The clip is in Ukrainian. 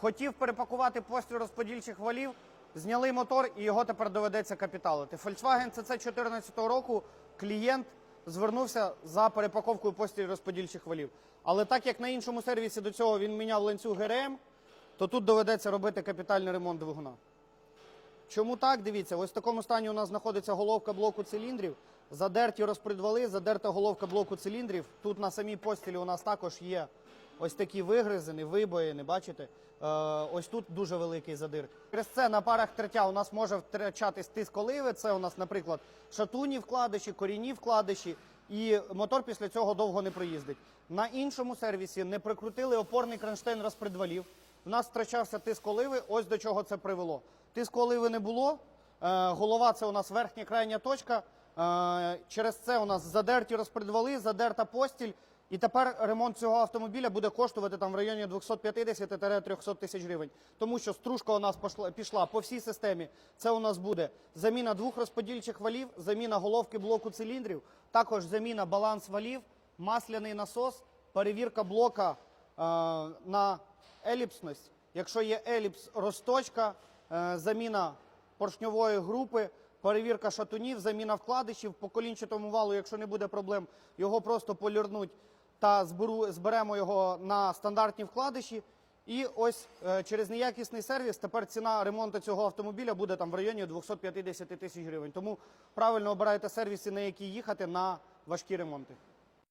Хотів перепакувати постіль розподільчих валів, зняли мотор і його тепер доведеться капіталити. Volkswagen CC 2014 року клієнт звернувся за перепаковкою постіль розподільчих валів. Але так як на іншому сервісі до цього він міняв ланцюг ГРМ, то тут доведеться робити капітальний ремонт двигуна. Чому так? Дивіться, ось в такому стані у нас знаходиться головка блоку циліндрів, задерті розпредвали, задерта головка блоку циліндрів. Тут на самій постілі у нас також є ось такі вигризини, вибоїни, бачите? Е, ось тут дуже великий задир. Через це на парах тертя у нас може втрачатись тиск оливи. Це у нас, наприклад, шатунні вкладиші, корінні вкладиші, і мотор після цього довго не проїздить. На іншому сервісі не прикрутили опорний кронштейн розпредвалів. У нас втрачався тиск оливи. Ось до чого це привело. Тиску оливи не було. Е, голова це у нас верхня крайня точка. Е, через це у нас задерті розпредвали, задерта постіль. І тепер ремонт цього автомобіля буде коштувати там в районі 250-300 тисяч гривень. Тому що стружка у нас пошла, пішла по всій системі. Це у нас буде заміна двох розподільчих валів, заміна головки блоку циліндрів, також заміна баланс валів, масляний насос, перевірка блока е, на еліпсність. Якщо є еліпс розточка, е, заміна поршньової групи, перевірка шатунів, заміна вкладишів по колінчатому валу, якщо не буде проблем, його просто полірнуть та зберу, зберемо його на стандартні вкладиші. І ось е, через неякісний сервіс тепер ціна ремонту цього автомобіля буде там в районі 250 тисяч гривень. Тому правильно обирайте сервіси, на які їхати на важкі ремонти.